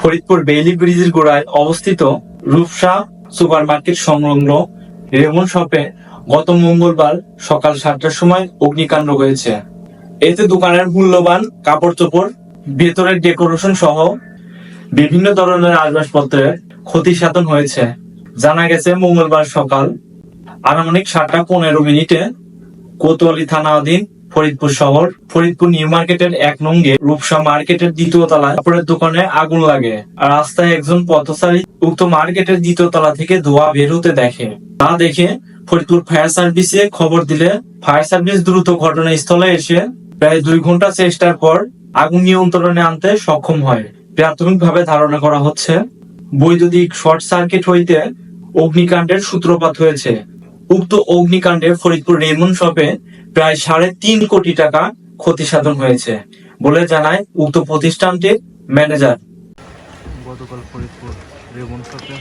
Faridpur Bailey ব্রিজের গোড়ায় অবস্থিত রূপসা সুপার মার্কেট সংলগ্ন রেমন শপে গত মঙ্গলবার সকাল সাতটার সময় অগ্নিকাণ্ড হয়েছে। এতে দোকানের মূল্যবান কাপড় চোপড় ভেতরের ডেকোরেশন সহ বিভিন্ন ধরনের আসবাবপত্রের ক্ষতি সাধন হয়েছে। জানা গেছে, মঙ্গলবার সকাল আনুমানিক সাতটা পনেরো মিনিটে কোতোয়ালি থানাধীন ফরিদপুর শহর। ফরিদপুর নিউ মার্কেটের এক নঙ্গে রূপসা মার্কেটের দ্বিতীয় তলায় কাপড়ের দোকানে আগুন লাগে। আর রাস্তায় একজন পথচারী উক্ত মার্কেটের দ্বিতীয় তলা থেকে ধোয়া বের হতে দেখে। তা দেখে ফরিদপুর ফায়ার সার্ভিসে খবর দিলে ফায়ার সার্ভিস দ্রুত ঘটনাস্থলে এসে প্রায় দুই ঘণ্টা চেষ্টার পর আগুন নিয়ন্ত্রণে আনতে সক্ষম হয়। প্রাথমিকভাবে ধারণা করা হচ্ছে, বৈদ্যুতিক শর্ট সার্কিট হইতে অগ্নিকাণ্ডের সূত্রপাত হয়েছে। উক্ত অগ্নিকাণ্ডে ফরিদপুর রেমন শপে প্রায় সাড়ে তিন কোটি টাকা ক্ষতি সাধন হয়েছে বলে জানায় উক্ত প্রতিষ্ঠানটির ম্যানেজার। গতকাল ফরিদপুর রেমন শপে